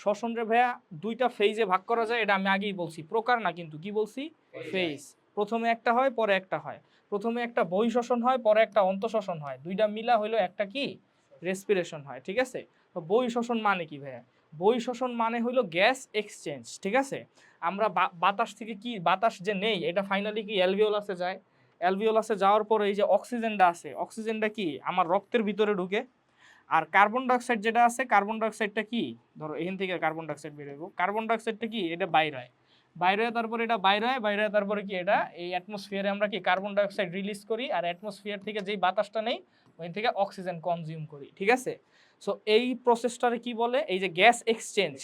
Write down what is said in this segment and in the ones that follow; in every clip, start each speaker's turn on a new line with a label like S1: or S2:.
S1: শ্বসন রে ভাইয়া দুইটা ফেজে ভাগ করা যায় এটা আমি আগেই বলছি। প্রকার না কিন্তু কি বলছি? ফেজ প্রথমে একটা হয় পরে একটা হয়। প্রথমে একটা বহি শ্বসন হয় পরে একটা অন্তঃশ্বসন হয়। দুইটা মিলা হইল একটা কি? রেসপিরেশন হয় ঠিক আছে? তো শ্বসন মানে কি ভাইয়া? বহি শ্বসন মানে হইল গ্যাস এক্সচেঞ্জ ঠিক আছে? আমরা বাতাস থেকে কি বাতাস যে নেই এটা ফাইনালি কি অ্যালভিওলাসে যায়? অ্যালভিওলাসে যাওয়ার পরে এই যে অক্সিজেনটা আছে অক্সিজেনটা কি? আমার রক্তের ভিতরে ঢুকে। আর কার্বন ডাইঅক্সাইড যেটা আছে কার্বন ডাইঅক্সাইডটা কি? ধরো এখান থেকে কার্বন ডাইঅক্সাইড বের হইব। কার্বন ডাইঅক্সাইডটা কি? এটা বাইর হয়। বাইরে হয়ে তারপরে এটা বাইর হয়, বাইরে হয়ে তারপরে কি এটা? এই অ্যাটমসফিয়ারে আমরা কি কার্বন ডাইঅক্সাইড রিলিজ করি আর অ্যাটমসফিয়ার থেকে যেই বাতাসটা নেই ওই থেকে অক্সিজেন কনজিউম করি, ঠিক আছে? সো এই প্রসেসটারে কি বলে? এই যে গ্যাস এক্সচেঞ্জ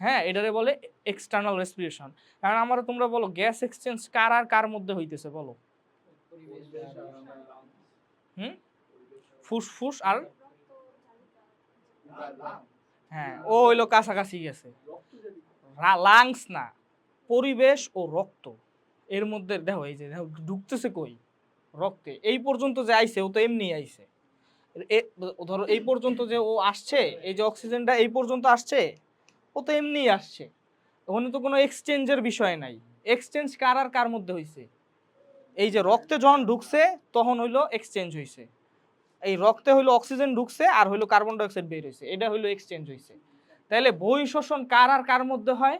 S1: হ্যাঁ এটারে বলে এক্সটার্নাল রেসপিরেশন কারণ আমরা তোমরা বলো গ্যাস এক্সচেঞ্জ কার আর কার মধ্যে হইতেছে বলো? হুম? ফুসফুস আর হ্যাঁ ও হইল কাছাকাছি গেছে। লাংস না, পরিবেশ ও রক্ত। এর মধ্যে দেখো, এই যে দেখো, ঢুকতেছে কই? রক্তে। এই পর্যন্ত যে আইছে, ও তো এমনি আইছে। এ- ধরো, এই পর্যন্ত যে ও আসছে, এই যে অক্সিজেনটা এই পর্যন্ত আসছে, ও তো এমনিই আসছে। ওখানে তো কোনো এক্সচেঞ্জের বিষয় নাই। এক্সচেঞ্জ কার আর কার মধ্যে হইছে? এই যে রক্তে যখন ঢুকছে, তখন হইল এক্সচেঞ্জ হইছে। এই রক্তে হইল অক্সিজেন ঢুকছে আর হইল কার্বন ডাইঅক্সাইড বের হয়েছে এটা হইল এক্সচেঞ্জ হয়েছে তাহলে বহি শোষণ কার আর কার মধ্যে হয়?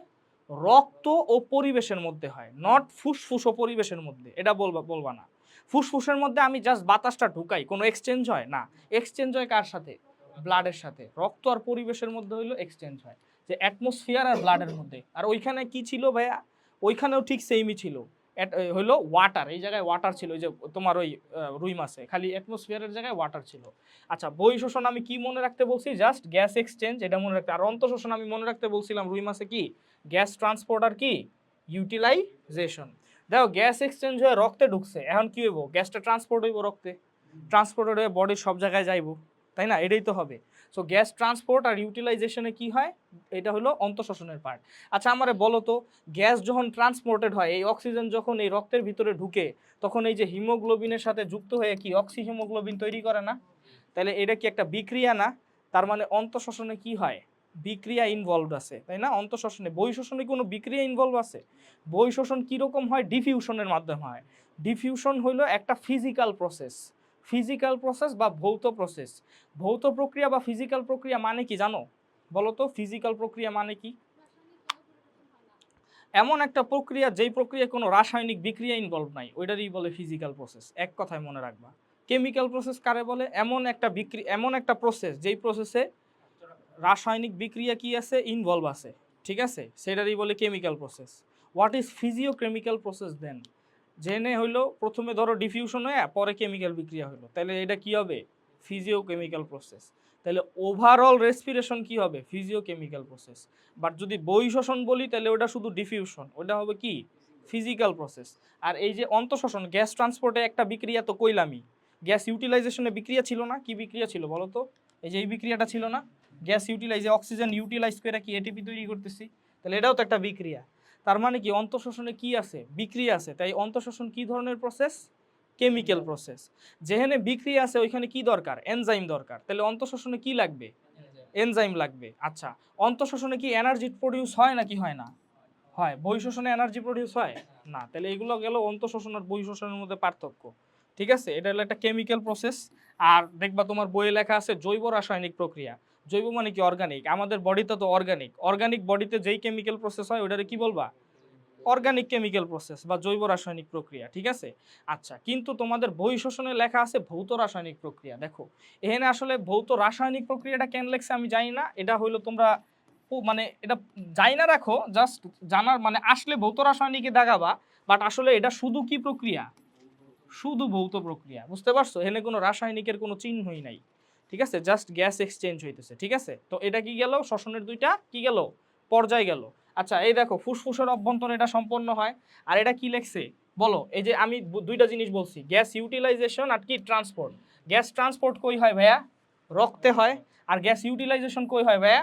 S1: রক্ত ও পরিবেশের মধ্যে হয় নট ফুসফুস ও পরিবেশের মধ্যে। এটা বলবা বলবা না। ফুসফুসের মধ্যে আমি জাস্ট বাতাসটা ঢুকাই, কোনো এক্সচেঞ্জ হয়? না। এক্সচেঞ্জ হয় কার সাথে? ব্লাডের সাথে। রক্ত আর পরিবেশের মধ্যে হইল এক্সচেঞ্জ হয়। যে অ্যাটমসফিয়ার আর ব্লাডের মধ্যে। আর ওইখানে কি ছিল ভাইয়া? ওইখানেও ঠিক সেমই ছিল। এ, ওয়াটার এই জায়গায় ওয়াটার ছিল ওই যে তোমার ওই রুই মাছে খালি অ্যাটমসফিয়ারের জায়গায় ওয়াটার ছিল। আচ্ছা বই শোষণ আমি কি মনে রাখতে বলছি? জাস্ট গ্যাস এক্সচেঞ্জ এটা মনে রাখতে। আর অন্ত শোষণ আমি মনে রাখতে বলছিলাম রুই মাছে কি? গ্যাস ট্রান্সপোর্ট আর কি? ইউটিলাইজেশন দেখো গ্যাস এক্সচেঞ্জ হয়ে রক্তে ঢুকছে এখন কি হইব? গ্যাসটা ট্রান্সপোর্ট হইব রক্তে। ট্রান্সপোর্টেড হয়ে বডির সব জায়গায় যাইব। তাই না? এটাই তো হবে। সো গ্যাস ট্রান্সপোর্ট আর ইউটিলাইজেশনে কি হয়? এটা হলো অন্তঃশোষণের পার্ট আচ্ছা আমারে বলো তো গ্যাস যখন ট্রান্সপোর্টেড হয়, এই অক্সিজেন যখন এই রক্তের ভিতরে ঢুকে, তখন এই যে হিমোগ্লোবিনের সাথে যুক্ত হয়ে কি অক্সি হিমোগ্লোবিন তৈরি করে না? তাহলে এটা কি একটা বিক্রিয়া না? তার মানে অন্তঃশোষণে কি হয়? বিক্রিয়া ইনভলভ আছে, তাই না? অন্তঃশোষণে বই শোষণে কোনো বিক্রিয়া ইনভলভ আছে? বই শোষণ কীরকম হয়? ডিফিউশনের মাধ্যমে হয়। ডিফিউশন হইল একটা ফিজিক্যাল প্রসেস ফিজিক্যাল প্রসেস বা ভৌত প্রসেস ভৌত প্রক্রিয়া বা ফিজিক্যাল প্রক্রিয়া মানে কি জানো? বলো তো ফিজিক্যাল প্রক্রিয়া মানে কি? এমন একটা প্রক্রিয়া যেই প্রক্রিয়া কোনো রাসায়নিক বিক্রিয়া ইনভলভ নাই, ওইটারই বলে ফিজিক্যাল প্রসেস এক কথায় মনে রাখবা। কেমিক্যাল প্রসেস কারে বলে? এমন একটা বিক্রি, এমন একটা প্রসেস যেই প্রসেসে রাসায়নিক বিক্রিয়া কি আছে? ইনভলভ আছে। ঠিক আছে? সেটারই বলে chemical process what is physio chemical process then জেনে হইল প্রথমে ধরো ডিফিউশন হয়ে, পরে কেমিক্যাল বিক্রিয়া হলো তাহলে এটা কি হবে? ফিজিও কেমিক্যাল প্রসেস তাহলে ওভারঅল রেসপিরেশন কি হবে? ফিজিও কেমিক্যাল প্রসেস বাট যদি বই শোষণ বলি তাহলে ওটা শুধু ডিফিউশন ওটা হবে কি? ফিজিক্যাল প্রসেস আর এই যে অন্তঃশোষণ গ্যাস ট্রান্সপোর্টে একটা বিক্রিয়া তো কইলামই। গ্যাস ইউটিলাইজেশনে বিক্রিয়া ছিল না? কি বিক্রিয়া ছিল বলো তো? এই যে এই বিক্রিয়াটা ছিল না? গ্যাস ইউটিলাইজে অক্সিজেন ইউটিলাইজ করে কি এটিপি তৈরি করতেছি? তাহলে এটাও তো একটা বিক্রিয়া। তার মানে কি অন্তঃশোষণে কি আছে? বিক্রিয়া আছে। তাই অন্তঃশোষণ কি ধরনের প্রসেস কেমিক্যাল প্রসেস যেখানে বিক্রিয়া আছে ওইখানে কি দরকার? এনজাইম দরকার। তাহলে অন্তঃশোষণে কি লাগবে? এনজাইম লাগবে। আচ্ছা অন্তঃশোষণে কি এনার্জি প্রডিউস হয় নাকি হয় না? হয়। বই শোষণে এনার্জি প্রডিউস হয়? না। তাহলে এগুলো গেল অন্তঃশোষণ আর বই শোষণের মধ্যে পার্থক্য। ঠিক আছে? এটা হলো একটা কেমিক্যাল প্রসেস আর দেখবা তোমার বইয়ে লেখা আছে জৈব রাসায়নিক প্রক্রিয়া। জৈব মানে কি অর্গানিক আমাদের বডিতে তো অর্গানিক অর্গানিক বডিতে যেই কেমিক্যাল প্রসেস হয় ওটারে কি বলবা? অর্গানিক কেমিক্যাল প্রসেস বা জৈব রাসায়নিক প্রক্রিয়া, ঠিক আছে? আচ্ছা কিন্তু তোমাদের বই শোষণে লেখা আছে ভৌত রাসায়নিক প্রক্রিয়া। দেখো, এখানে আসলে ভৌত রাসায়নিক প্রক্রিয়াটা কেন লেখছে আমি জানি না। এটা হইল তোমরা মানে এটা জানি না রাখো জাস্ট জানার মানে আসলে ভৌত রাসায়নিকে দেখাবা বাট আসলে এটা শুধু কি প্রক্রিয়া? শুধু ভৌত প্রক্রিয়া, বুঝতে পারছ? এখানে কোনো রাসায়নিকের কোনো চিহ্নই নাই। ঠিক আছে? জাস্ট গ্যাস এক্সচেঞ্জ হইতেছে, ঠিক আছে? তো এটা কি গেল? শ্বসনের দুইটা কি গেল? পর্যায় গেল। আচ্ছা এই দেখো, ফুসফুসের অভ্যন্তরে এটা সম্পন্ন হয়। আর এটা কি লেখছে? বলো, এই যে আমি দুইটা জিনিস বলছি। গ্যাস ইউটিলাইজেশন আর কি ট্রান্সপোর্ট গ্যাস ট্রান্সপোর্ট কই হয় ভাইয়া? রক্তে হয়। আর গ্যাস ইউটিলাইজেশন কই হয় ভাইয়া?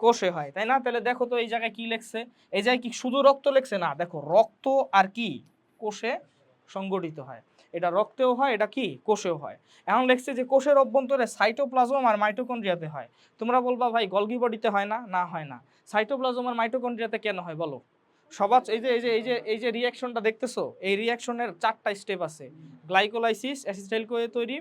S1: কোষে হয়, তাই না? তাহলে দেখো তো এই জায়গায় কি লেখছে? এই জায়গায় কি শুধু রক্ত লেখছে না, দেখো, রক্ত আর কি কোষে সংগঠিত হয়। এটা রক্তেও হয়, এটা কি? কোষেও হয়। এখন লেখছে যে কোষের অভ্যন্তরে সাইটোপ্লাজম আর মাইটোকন্ড্রিয়াতে হয়। তোমরা বলবা, ভাই, গলগি বডিতে হয় না? না, হয় না। সাইটোপ্লাজম আর মাইটোকন্ড্রিয়াতে কেন হয়, বলো? সবার এই যে এই যে এই যে এই যে রিয়াকশনটা দেখতেছো, এই রিয়াকশনের চারটা স্টেপ আছে। গ্লাইকোলাইসিস অ্যাসিটাইল কোয়ে তৈরি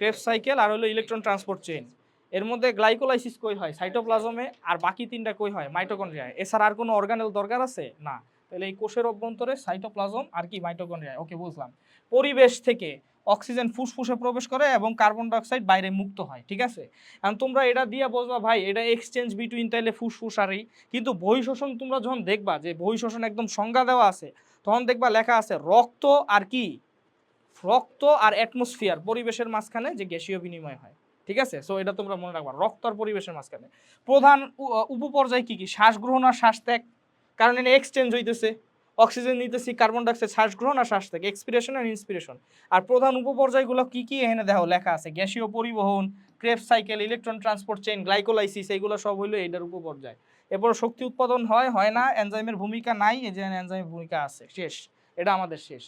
S1: ক্রেবস সাইকেল আর হলো ইলেকট্রন ট্রান্সপোর্ট চেইন এর মধ্যে গ্লাইকোলাইসিস কই হয়? সাইটোপ্লাজমে, আর বাকি তিনটা কই হয়? মাইটোকন্ড্রিয়ায়। এছাড়া আর কোনো অর্গানেল দরকার আছে? না। তাহলে এই কোষের অভ্যন্তরে সাইটোপ্লাজম আর কি মাইটোকন্ড্রিয়ায় ওকে বুঝলাম। পরিবেশ থেকে অক্সিজেন ফুসফুসে প্রবেশ করে এবং কার্বন ডাইঅক্সাইড বাইরে মুক্ত হয়, ঠিক আছে? এখন তোমরা এটা দিয়ে বলবা ভাই, এটা এক্সচেঞ্জ বিটুইন তাইলে ফুসফুস আর এই। কিন্তু বহি শোষণ তোমরা যখন দেখবা যে বহি শোষণ একদম সংজ্ঞা দেওয়া আছে, তখন দেখবা লেখা আছে রক্ত আর কি? রক্ত আর অ্যাটমসফিয়ার পরিবেশের মাঝখানে যে গ্যাসীয় বিনিময় হয়, ঠিক আছে? সো এটা তোমরা মনে রাখবা, রক্ত আর পরিবেশের মাঝখানে। প্রধান উপপর্যায় কি কি? শ্বাস গ্রহণ আর শ্বাস ত্যাগ কারণ এনে এক্সচেঞ্জ হইতেছে। অক্সিজেন নিতেছি কার্বন ডাইঅক্সাইড শ্বাস গ্রহণ আর শ্বাস থেকে এক্সপিরেশন আর ইন্সপিরেশন আর প্রধান উপপর্যায়গুলো কী কী এখানে দেখো লেখা আছে? গ্যাসীয় পরিবহন Krebs cycle electron transport chain glycolysis এইগুলো সব হইল এইটার উপপর্যায়। এরপর শক্তি উৎপাদন হয় হয় না এনজাইমের ভূমিকা নাই, এই যে এনজাইমের ভূমিকা আছে, শেষ। এটা আমাদের শেষ।